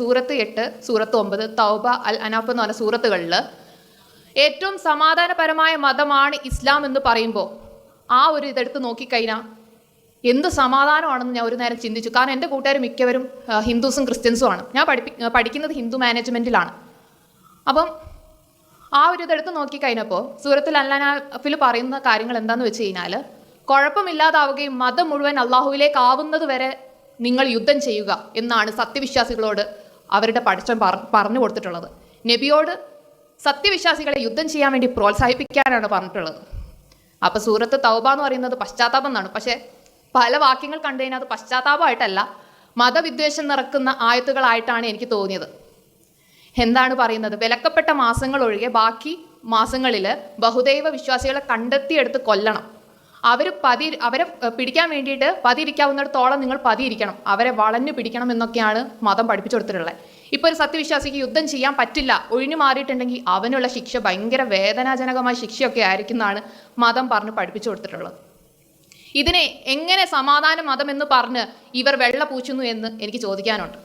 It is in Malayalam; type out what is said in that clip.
സൂറത്ത് എട്ട് സൂറത്ത് ഒമ്പത് തൗബ അൽ അനാഫ് എന്ന് പറഞ്ഞ സൂറത്തുകളിൽ ഏറ്റവും സമാധാനപരമായ മതമാണ് ഇസ്ലാം എന്ന് പറയുമ്പോൾ ആ ഒരു ഇതെടുത്ത് നോക്കിക്കഴിഞ്ഞാൽ എന്ത് സമാധാനമാണെന്ന് ഞാൻ ഒരു നേരം ചിന്തിച്ചു. കാരണം എന്റെ കൂട്ടുകാർ മിക്കവരും ഹിന്ദുസും ക്രിസ്ത്യൻസും ആണ്. ഞാൻ പഠിപ്പി പഠിക്കുന്നത് ഹിന്ദു മാനേജ്മെന്റിലാണ് അപ്പം ആ ഒരു ഇതെടുത്ത് നോക്കിക്കഴിഞ്ഞപ്പോൾ സൂറത്തിൽ അല്ലാനാഫിൽ പറയുന്ന കാര്യങ്ങൾ എന്താണെന്ന് വെച്ച് കഴിഞ്ഞാൽ കുഴപ്പമില്ലാതാവുകയും മതം മുഴുവൻ അള്ളാഹുവിലേക്ക് ആവുന്നത് വരെ നിങ്ങൾ യുദ്ധം ചെയ്യുക എന്നാണ് സത്യവിശ്വാസികളോട് അവരുടെ പഠിച്ചം പറഞ്ഞു കൊടുത്തിട്ടുള്ളത്. നബിയോട് സത്യവിശ്വാസികളെ യുദ്ധം ചെയ്യാൻ വേണ്ടി പ്രോത്സാഹിപ്പിക്കാനാണ് പറഞ്ഞിട്ടുള്ളത്. അപ്പോൾ സൂറത്ത് തൗബ എന്ന് പറയുന്നത് പശ്ചാത്താപം എന്നാണ്. പക്ഷേ പല വാക്യങ്ങൾ കണ്ടു കഴിഞ്ഞാൽ അത് പശ്ചാത്താപമായിട്ടല്ല മതവിദ്വേഷം നിറക്കുന്ന ആയത്തുകളായിട്ടാണ് എനിക്ക് തോന്നിയത്. എന്താണ് പറയുന്നത്? വിലക്കപ്പെട്ട മാസങ്ങൾ ഒഴികെ ബാക്കി മാസങ്ങളിൽ ബഹുദൈവ വിശ്വാസികളെ കണ്ടെത്തിയെടുത്ത് കൊല്ലണം. അവർ പതി അവരെ പിടിക്കാൻ വേണ്ടിയിട്ട് പതിയിരിക്കാവുന്നിടത്തോളം നിങ്ങൾ പതിയിരിക്കണം. അവരെ വളഞ്ഞു പിടിക്കണം എന്നൊക്കെയാണ് മതം പഠിപ്പിച്ചു കൊടുത്തിട്ടുള്ളത് ഇപ്പോൾ ഒരു സത്യവിശ്വാസിക്ക് യുദ്ധം ചെയ്യാൻ പറ്റില്ല ഒഴിഞ്ഞു മാറിയിട്ടുണ്ടെങ്കിൽ അവനുള്ള ശിക്ഷ ഭയങ്കര വേദനാജനകമായ ശിക്ഷയൊക്കെ ആയിരിക്കും എന്നാണ് മതം പറഞ്ഞ് പഠിപ്പിച്ചു കൊടുത്തിട്ടുള്ളത് ഇതിനെ എങ്ങനെ സമാധാന മതം എന്ന് പറഞ്ഞ് ഇവർ വെള്ള പൂച്ചുന്നു എന്ന് എനിക്ക് ചോദിക്കാനുണ്ട്.